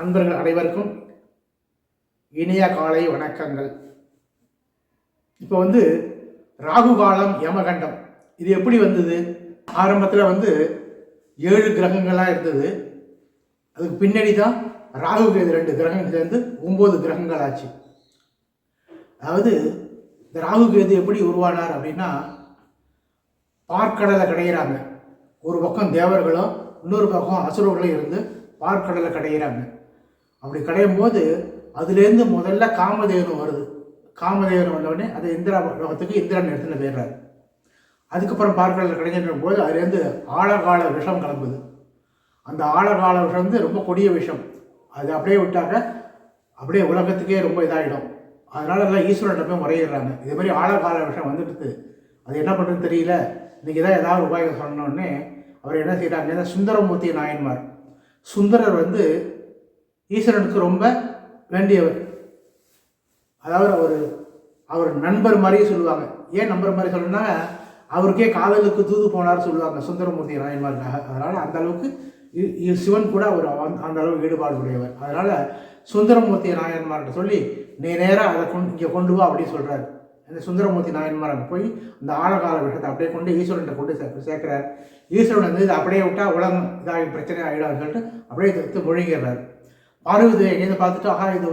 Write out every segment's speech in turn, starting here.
அன்பர்கள் அனைவருக்கும் இனிய காலை வணக்கங்கள். இப்போ வந்து ராகு காலம் யமகண்டம். இது எப்படி வந்தது? ஆரம்பத்தில் வந்து ஏழு கிரகங்களாக இருந்தது. அதுக்கு பின்னாடி தான் ராகு கேது ரெண்டு கிரகங்கள் சேர்ந்து ஒம்பது கிரகங்கள் ஆச்சு. அதாவது இந்த ராகு கேது எப்படி உருவானார் அப்படின்னா பார்க்கடலை கடையிறாங்க. ஒரு பக்கம் தேவர்களும் இன்னொரு பக்கம் அசுரர்களும் இருந்து பார்க்கடலை கடையிறாங்க. அப்படி கிடையும் போது அதுலேருந்து முதல்ல காமதேவன் வருது. காமதேவன் வந்தவொடனே அது இந்திரா லோகத்துக்கு இந்திரன் இடத்துல போயிடுறாரு. அதுக்கப்புறம் பார்க்கல கிடைக்கின்ற போது அதுலேருந்து ஆழகால விஷம் கிளம்புது. அந்த ஆழகால விஷம் வந்து ரொம்ப கொடிய விஷம். அது அப்படியே விட்டாக்க அப்படியே உலகத்துக்கே ரொம்ப இதாகிடும் அதனால எல்லாம் ஈஸ்வரன் போய் முறையிடுறாங்க. இதே மாதிரி ஆழகால விஷம் வந்துடுது. அது என்ன பண்ணுறதுன்னு தெரியல. இன்றைக்கி தான் ஏதாவது உபாயம் சொன்னோடனே அவர் என்ன செய்கிறாங்க சுந்தரமூர்த்தி நாயன்மார். சுந்தரர் வந்து ஈஸ்வரனுக்கு ரொம்ப வேண்டியவர். அதாவது அவர் அவர் நண்பர் மாதிரியே சொல்லுவாங்க. ஏன் நண்பர் மாதிரி சொல்லணும்னா அவருக்கே காதலுக்கு தூது போனார் சொல்லுவாங்க சுந்தரமூர்த்தி நாயன்மாருக்காக அதனால் அந்த அளவுக்கு இ- இ- சிவன் கூட அவர் அந்த- அந்த அளவுக்கு ஈடுபாடு உடையவர். அதனால் சுந்தரமூர்த்தி நாயன்மார்கிட்ட சொல்லி நீ நேராக அதை கொண்டு இங்கே கொண்டு வா அப்படின்னு சொல்கிறாரு அந்த சுந்தரமூர்த்தி நாயன்மாரன் போய் அந்த ஆழகால விஷயத்தை அப்படியே கொண்டு ஈஸ்வரன்ட்ட கொண்டு சே சேர்க்குறார். ஈஸ்வரன் வந்து இதை அப்படியே விட்டால் உலகம் இதாகி பிரச்சனை ஆகிடும் சொல்லிட்டு அப்படியே தத்து முழுகிறார் பார்வதி எங்கேயிருந்து பார்த்துட்டு ஆஹா இது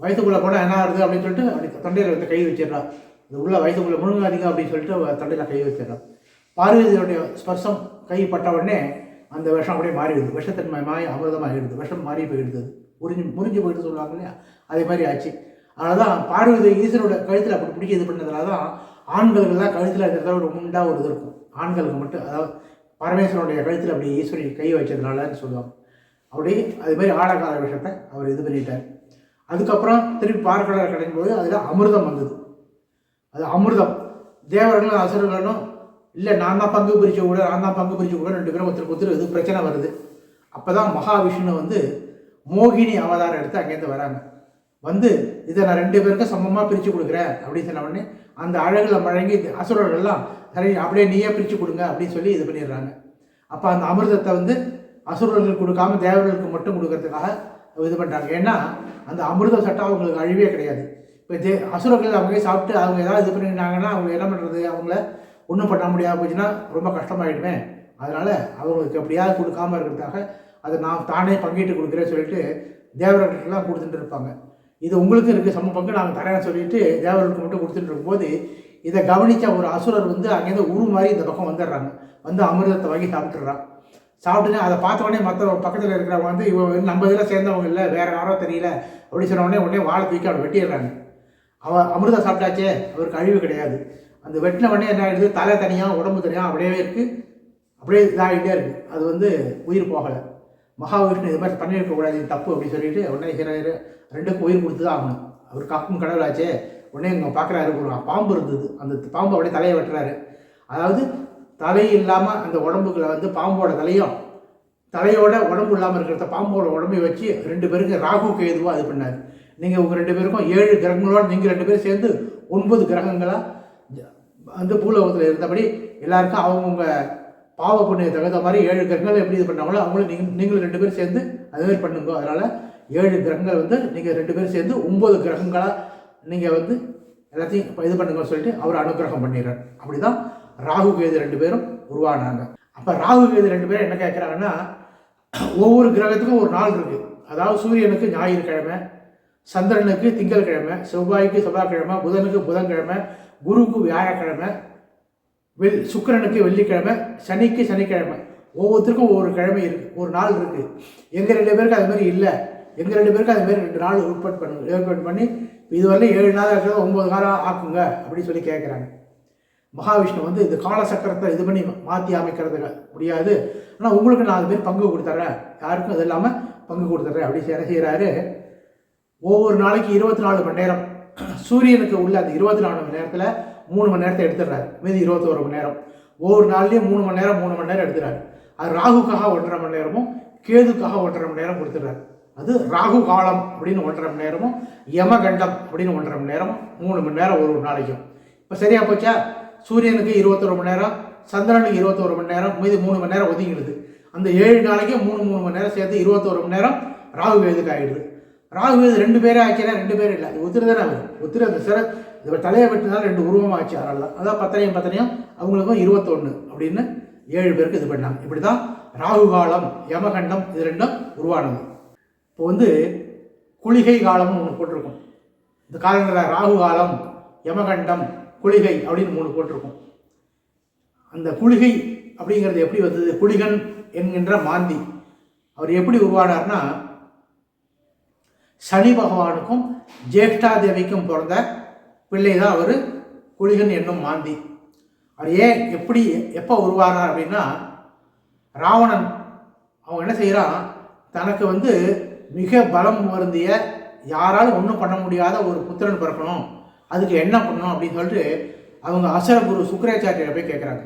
வயிற்றுக்குள்ளே போனால் என்ன ஆகுது அப்படின்னு சொல்லிட்டு அப்படி தொண்டையில் வந்து கை வச்சிடலாம் இது உள்ள வயிற்றுக்குள்ளே முழுங்காதீங்க அப்படின்னு சொல்லிட்டு தொண்டையில் கை வச்சிடலாம் பார்வதியோடைய ஸ்பர்சம் கை பட்ட உடனே அந்த விஷம் அப்படியே மாறிடுது. விஷத்தன்மை மாறி அமிர்தமாகிடுது. விஷம் மாறி போயிடுது. முறிஞ்சு முறிஞ்சு போயிட்டு சொல்லுவாங்க இல்லையா? அதே மாதிரி ஆச்சு. அதனால தான் பார்வதி ஈஸ்வரோட கழுத்தில் அப்படி பிடிக்க இது பண்ணதுனால தான் ஆண்களுக்கெல்லாம் கழுத்தில் இருக்கிறத ஒரு உண்டாக ஒரு இது இருக்கும். ஆண்களுக்கு மட்டும் அதாவது பரமேஸ்வரனுடைய கழுத்தில் அப்படி ஈஸ்வரி கை வச்சதுனாலன்னு சொல்லுவாங்க. அப்படி அது மாதிரி ஆழகால விஷயத்தை அவர் இது பண்ணிட்டார். அதுக்கப்புறம் திருப்பி பார்க்கடலை கிடைக்கும் போது அதில் அமிர்தம் வந்தது. அது அமிர்தம். தேவர்களும் அசுரர்களும் இல்லை நான் தான் பங்கு பிரித்து கூட நான் தான் பங்கு பிரித்து கூட ரெண்டு பேரும் ஒருத்தருக்கு ஒருத்தர் இது பிரச்சனை வருது. அப்போ தான் மகாவிஷ்ணு வந்து மோகினி அவதாரம் எடுத்து அங்கேருந்து வராங்க. வந்து இதை நான் ரெண்டு பேருக்கும் சமமாக பிரித்து கொடுக்குறேன் அப்படின்னு சொன்ன உடனே அந்த அழகில் மழங்கி அசுரர்கள்லாம் சரி அப்படியே நீயே பிரித்து கொடுங்க அப்படின்னு சொல்லி இது பண்ணிடுறாங்க. அப்போ அந்த அமிர்தத்தை வந்து அசுரர்களுக்கு கொடுக்காம தேவர்களுக்கு மட்டும் கொடுக்கறதுக்காக இது பண்ணுறாங்க ஏன்னா அந்த அமிர்த சட்டம் அவங்களுக்கு அழிவே கிடையாது. இப்போ தே அசுரர்கள் அவங்க சாப்பிட்டு அவங்க ஏதாவது இது பண்ணிட்டாங்கன்னா அவங்க என்ன பண்ணுறது அவங்கள ஒன்றும் பண்ண முடியாது போச்சுன்னா ரொம்ப கஷ்டமாயிடுமே. அதனால் அவங்களுக்கு எப்படியாவது கொடுக்காம இருக்கிறதுக்காக அதை நான் தானே பங்கிட்டு கொடுக்குறேன்னு சொல்லிட்டு தேவர்களுக்கெல்லாம் கொடுத்துட்டு இருப்பாங்க. இது உங்களுக்கு இருக்குது சம பங்கு நாங்கள் தரேன்னு சொல்லிட்டு தேவர்களுக்கு மட்டும் கொடுத்துட்டு இருக்கும்போது இதை கவனித்த ஒரு அசுரர் வந்து அங்கேருந்து உரு மாதிரி இந்த பக்கம் வந்துடுறாங்க. வந்து அமிர்தத்தை வாங்கி சாப்பிட்டுறான் சாப்பிட்டுன்னு அதை பார்த்த உடனே மற்ற பக்கத்தில் இருக்கிறவங்க வந்து இவன் நம்ம இதில் சேர்ந்தவங்க இல்லை வேறு யாரோ தெரியல அப்படின்னு சொன்ன உடனே உடனே வாழை தூக்கி அவனை வெட்டிடுறாங்க. அவன் அமிர்தம் சாப்பிட்டாச்சே அவருக்கு அழிவு கிடையாது. அந்த வெட்டின உடனே என்ன ஆயிடுது? தலை தனியாக உடம்பு தனியாக அப்படியே இருக்குது அப்படியே இதாகிட்டே இருக்குது அது வந்து உயிர் போகலை. மகாவிஷ்ணு இது மாதிரி பண்ணியிருக்கக்கூடாது இது தப்பு அப்படின்னு சொல்லிட்டு உடனே ஹீரோ ரெண்டுக்கும் உயிர் கொடுத்து தான் ஆகணும். அவர் காக்கும் கடவுளாச்சே. உடனே இங்கே பார்க்குறாரு ஒரு பாம்பு இருந்தது. அந்த பாம்பு அப்படியே தலையை வெட்டுறாரு. அதாவது தலை இல்லாமல் அந்த உடம்புக்குள்ள வந்து பாம்போட தலையும் தலையோட உடம்பு இல்லாமல் இருக்கிறத பாம்போட உடம்பை வச்சு ரெண்டு பேருக்கு ராகு கேதுவா அது பண்ணார். நீங்கள் உங்கள் ரெண்டு பேருக்கும் ஏழு கிரகங்களோட நீங்கள் ரெண்டு பேரும் சேர்ந்து ஒன்பது கிரகங்களாக வந்து பூலோகத்தில் இருந்தபடி எல்லாருக்கும் அவங்கவுங்க பாவ புண்ணிய தகுந்த மாதிரி ஏழு கிரகங்கள் எப்படி இது பண்ணாங்களோ அவங்களும் நீங்கள் நீங்களும் ரெண்டு பேரும் சேர்ந்து அதுமாதிரி பண்ணுங்க. அதனால் ஏழு கிரகங்கள் வந்து நீங்கள் ரெண்டு பேரும் சேர்ந்து ஒம்பது கிரகங்களாக நீங்கள் வந்து எல்லாத்தையும் இது பண்ணுங்கன்னு சொல்லிட்டு அவர் அனுகிரகம் பண்ணிடுறார். அப்படி தான் ராகு கேது ரெண்டு பேரும் உருவானாங்க. அப்போ ராகு கேது ரெண்டு பேரும் என்ன கேட்குறாங்கன்னா ஒவ்வொரு கிரகத்துக்கும் ஒரு நாள் இருக்குது அதாவது சூரியனுக்கு ஞாயிற்றுக்கிழமை சந்திரனுக்கு திங்கட்கிழமை செவ்வாய்க்கு செவ்வாய்க்கிழமை புதனுக்கு புதன்கிழமை குருவுக்கு வியாழக்கிழமை வெள் சுக்கிரனுக்கு வெள்ளிக்கிழமை சனிக்கு சனிக்கிழமை. ஒவ்வொருத்தருக்கும் ஒவ்வொரு கிழமை இருக்குது ஒரு நாள் இருக்குது எங்கள் ரெண்டு பேருக்கு அது மாதிரி இல்லை. எங்கள் ரெண்டு பேருக்கு அது மாதிரி ரெண்டு நாள் ஏற்பாடு பண்ணு ஏற்பாடு பண்ணி இதுவரையிலும் ஏழு நாள் இருக்கிறத ஒம்பது நாளாக ஆக்குங்க அப்படின்னு சொல்லி கேட்குறாங்க மகாவிஷ்ணு வந்து இந்த காலசக்கரத்தை இது பண்ணி மாற்றி அமைக்கிறது முடியாது. ஆனால் உங்களுக்கு நாலு பேர் பங்கு கொடுத்துட்றேன் யாருக்கும் அது இல்லாமல் பங்கு கொடுத்துட்றேன் அப்படி என்ன செய்கிறாரு ஒவ்வொரு நாளைக்கு இருபத்தி நாலு மணி நேரம். சூரியனுக்கு உள்ள அந்த இருபத்தி நாலு மணி நேரத்தில் மூணு மணி நேரத்தை எடுத்துடுறாரு மீதி இருபத்தோரு மணி நேரம். ஒவ்வொரு நாள்லேயும் மூணு மணி நேரம் மூணு மணி நேரம் எடுத்துறாரு அது ராகுக்காக ஒன்றரை மணி நேரமும் கேதுக்காக ஒன்றரை மணி நேரம் கொடுத்துட்றாரு அது ராகு காலம் அப்படின்னு ஒன்றரை மணி நேரமும் யமகண்டம் அப்படின்னு ஒன்றரை மணி நேரமும் மூணு மணி நேரம் ஒரு ஒரு நாளைக்கும். இப்போ சரியா போச்சா? சூரியனுக்கு இருபத்தொரு மணி நேரம் சந்திரனுக்கு இருபத்தோரு மணி நேரம் மீது மூணு மணி நேரம் ஒதுங்கிடுது. அந்த ஏழு நாளைக்கு மூணு மூணு மணி நேரம் சேர்த்து இருபத்தோரு மணி நேரம் ராகு வேதுக்கு ஆகிடுது ராகு வேது ரெண்டு பேரே ஆச்சுன்னா ரெண்டு பேரும் இல்லை. அது உத்திர தானே அவர் உத்திர அந்த சிற இவர் தலையை வெட்டினால ரெண்டு உருவமாக ஆச்சு அதனால அதான் பத்தனையும் பத்தனையும் அவங்களுக்கும் இருபத்தொன்று அப்படின்னு ஏழு பேருக்கு இது பண்ணாங்க. இப்படி தான் ராகு காலம் யமகண்டம் இது ரெண்டும் உருவானது. இப்போ வந்து குளிகை காலம்னு ஒன்று போட்டிருக்கும். இந்த காலங்களில் ராகு காலம் யமகண்டம் குளிகை அப்படின்னு மூணு போட்டிருக்கும். அந்த குளிகை அப்படிங்கிறது எப்படி வந்தது? குளிகன் என்கின்ற மாந்தி. அவர் எப்படி உருவானார்னா சனி பகவானுக்கும் ஜேஷ்டா தேவிக்கும் பிறந்த பிள்ளை தான் அவர் குளிகன் என்னும் மாந்தி. அவர் ஏன் எப்படி எப்போ உருவானார் அப்படின்னா ராவணன் அவன் என்ன செய்கிறான் தனக்கு வந்து மிக பலம் வருந்திய யாராலும் ஒன்றும் பண்ண முடியாத ஒரு புத்திரன் பிறக்கணும். அதுக்கு என்ன பண்ணணும் அப்படின்னு சொல்லிட்டு அவங்க அசர குரு சுக்கராச்சாரியரை போய் கேட்குறாங்க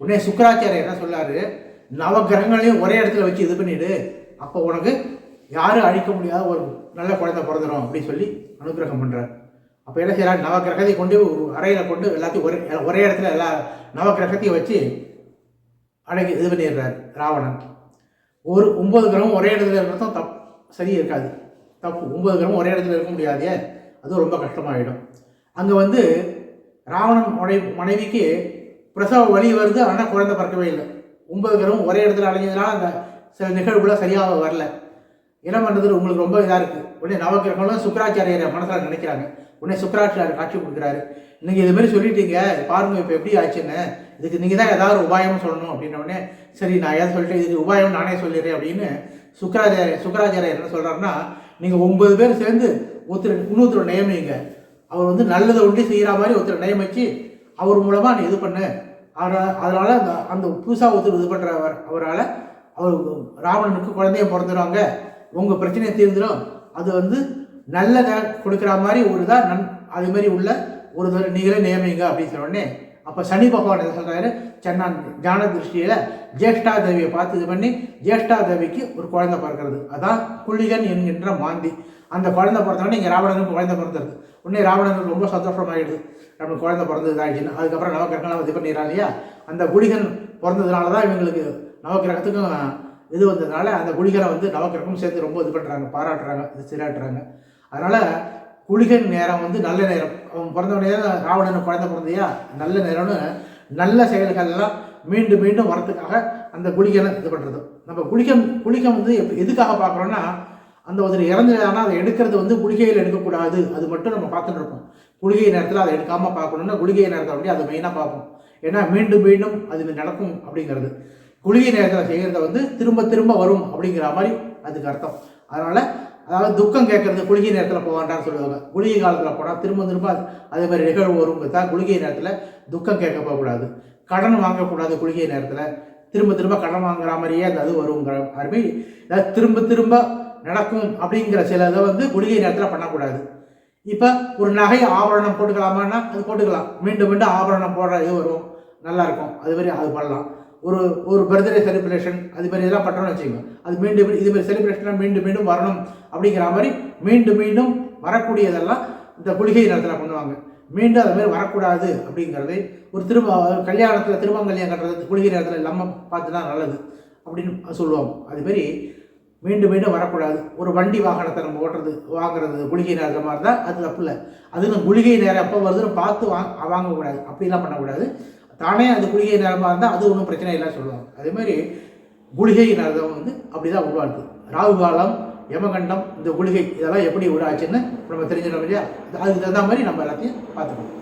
உடனே சுக்கராச்சாரியர் என்ன சொல்லாரு? நவகிரகங்களையும் ஒரே இடத்துல வச்சு இது பண்ணிடு. அப்போ உனக்கு யாரும் அழிக்க முடியாத ஒரு நல்ல குழந்தை பிறந்துடும் அப்படின்னு சொல்லி அனுகிரகம் பண்ணுறார் அப்போ என்ன செய்யறாரு நவகிரகத்தை கொண்டு ஒரு அறையில் கொண்டு எல்லாத்தையும் ஒரே ஒரே இடத்துல எல்லா நவகிரகத்தையும் வச்சு அடங்கி இது பண்ணிடுறாரு ராவணன். ஒரு ஒம்பது கிரகம் ஒரே இடத்துல இருக்கிறதும் தப் சரி இருக்காது. தப்பு. ஒம்பது கிரகம் ஒரே இடத்துல இருக்க முடியாதே. அது ரொம்ப கஷ்டமாயிடும். அங்கே வந்து ராவணன் மனை மனைவிக்கு பிரசவ வழி வருது ஆனால் குழந்தை பிறக்கவே இல்லை. ஒன்பது கிரகம் ஒரே இடத்துல அடைஞ்சதுனால அந்த சில நிகழ்வுலாம் சரியாக வரல. என்ன பண்ணுறது உங்களுக்கு ரொம்ப இதாக இருக்குது உடனே நவக்கிரகங்களும் சுக்கராச்சாரியரை மனசில் நினைக்கிறாங்க. உடனே சுக்கராச்சாரியர் காட்சி கொடுக்குறாரு. நீங்கள் இதுமாரி சொல்லிட்டீங்க பாருங்க இப்போ எப்படி ஆச்சுன்னு. இதுக்கு நீங்கள் தான் ஏதாவது உபாயம் சொல்லணும் அப்படின்ன சரி நான் ஏதாவது சொல்லிட்டேன்? இதுக்கு உபாயம் நானே சொல்லிடுறேன் அப்படின்னு சுக்கராச்சாரிய சுக்கராச்சாரியர் என்ன சொல்கிறாருன்னா நீங்கள் ஒன்பது பேர் சேர்ந்து ஒருத்தர் இன்னொருத்தர் நியமிங்க அவர் வந்து நல்லதை ஒன்றி செய்கிற மாதிரி ஒருத்தர் நியமிச்சு அவர் மூலமாக நீ இது பண்ணு. அதனால் அதனால் அந்த அந்த புதுசாக ஒருத்தர் இது பண்ணுறவர் அவரால் அவர் ராவணனுக்கு குழந்தைய பிறந்துடுவாங்க உங்கள் பிரச்சனையை தீர்ந்துடும் அது வந்து நல்லதை கொடுக்குற மாதிரி ஒரு இதாக நன் அது மாதிரி உள்ள ஒரு தடவை நீங்களே நியமிங்க அப்படின்னு சொன்ன உடனே அப்போ சனி பகவான் என்ன சொல்கிறாரு சென்னான் ஜான திருஷ்டியில் ஜேஷ்டா தேவியை பார்த்து இது பண்ணி ஜேஷ்டா தேவிக்கு ஒரு குழந்தை பிறக்கிறது. அதான் குள்ளிகன் என்கின்ற மாந்தி. அந்த குழந்தை பிறந்தவொடனே இங்கே ராவணனுக்கு குழந்தை பிறந்துருது உடனே ராவணனுக்கு ரொம்ப சந்தோஷமாகிடுது நம்மளுக்கு குழந்தை பிறந்தது ஆயிடுச்சுன்னு அதுக்கப்புறம் நவகிரகம்லாம் இது பண்ணிடுறான் இல்லையா? அந்த குளிகன் பிறந்ததுனால தான் இவங்களுக்கு நவகிரகத்துக்கும் இது வந்ததுனால அந்த குளிகனை வந்து நவகிரகம் சேர்த்து ரொம்ப இது பண்ணுறாங்க பாராட்டுறாங்க இது சிலாட்டுறாங்க அதனால் குளிகன் நேரம் வந்து நல்ல நேரம். அவன் பிறந்த உடனே தான் ராவணனுக்கு குழந்தை பிறந்தையா? நல்ல நேரம்னு நல்ல செயல்கள்லாம் மீண்டும் மீண்டும் வரத்துக்காக அந்த குளிகனை இது பண்ணுறது நம்ம குளிக்கம் குளிக்கம் வந்து எதுக்காக பார்க்குறோன்னா அந்த ஒருத்தர் இறந்துட்டாங்கன்னா அதை எடுக்கிறது வந்து குளிகையில் எடுக்கக்கூடாது. அது மட்டும் நம்ம பார்த்துட்டு இருப்போம் குளிகை நேரத்தில் அதை எடுக்காமல் பார்க்கணுன்னா குளிகை நேரத்தை அப்படி அதை மெயினாக பார்ப்போம். ஏன்னா மீண்டும் மீண்டும் அது நடக்கும் அப்படிங்கிறது. குளிகை நேரத்தில் செய்கிறத வந்து திரும்ப திரும்ப வரும் அப்படிங்கிற மாதிரி அதுக்கு அர்த்தம். அதனால் அதாவது துக்கம் கேட்கறது குளிகை நேரத்தில் போவான்டான்னு சொல்லுவாங்க. குளிகை காலத்தில் போனால் திரும்ப திரும்ப அது- அதே மாதிரி நிகழ்வு வரும் தான் குளிகை நேரத்தில் துக்கம் கேட்க போகக்கூடாது. கடன் வாங்கக்கூடாது குளிகை நேரத்தில். திரும்ப திரும்ப கடன் வாங்குற மாதிரியே அந்த அது வருங்கிற மாதிரி திரும்ப திரும்ப நடக்கும் அப்படிங்கிற சில இதை வந்து குளிகை நேரத்தில் பண்ணக்கூடாது. இப்போ ஒரு நகை ஆபரணம் போட்டுக்கலாமான்னா அது போட்டுக்கலாம். மீண்டும் மீண்டும் ஆபரணம் போடுற இது வரும். நல்லாயிருக்கும் அது மாதிரி அது பண்ணலாம். ஒரு ஒரு பர்த்டே செலிப்ரேஷன் அது மாதிரி இதெல்லாம் பண்ணுறோம்னு வச்சுக்கோங்க. அது மீண்டும் மீண்டும் இது மாதிரி செலிப்ரேஷனாக மீண்டும் மீண்டும் வரணும் அப்படிங்கிற மாதிரி மீண்டும் மீண்டும் வரக்கூடியதெல்லாம் இந்த குளிகை நேரத்தில் பண்ணுவாங்க. மீண்டும் அது மாதிரி வரக்கூடாது அப்படிங்கிறது ஒரு திரும்ப கல்யாணத்தில் திருமங்கல்யம் கட்டுறது குளிகை நேரத்தில் இல்லாமல் பார்த்துனா நல்லது அப்படின்னு சொல்லுவாங்க. அதுமாரி மீண்டும் மீண்டும் வரக்கூடாது. ஒரு வண்டி வாகனத்தை நம்ம ஓட்டுறது வாங்குறது குளிகை நேரம் மாதிரி தான் அது தப்பு இல்லை. அது நம்ம குளிகை நேரம் எப்போ வருதுன்னு பார்த்து வாங்க வாங்கக்கூடாது. அப்படிலாம் பண்ணக்கூடாது. தானே அது குளிகை நேரமாக இருந்தால் அது ஒன்றும் பிரச்சனை இல்லை சொல்லுவாங்க. அதே மாதிரி குளிகை நேரம் வந்து அப்படி தான் உருவாகுது ராகு காலம் யமகண்டம் இந்த குளிகை இதெல்லாம் எப்படி உருவாச்சுன்னு நம்ம தெரிஞ்சிடணும் இல்லையா? அதுக்கு தகுந்த மாதிரி நம்ம எல்லாத்தையும் பார்த்துக்கணும்.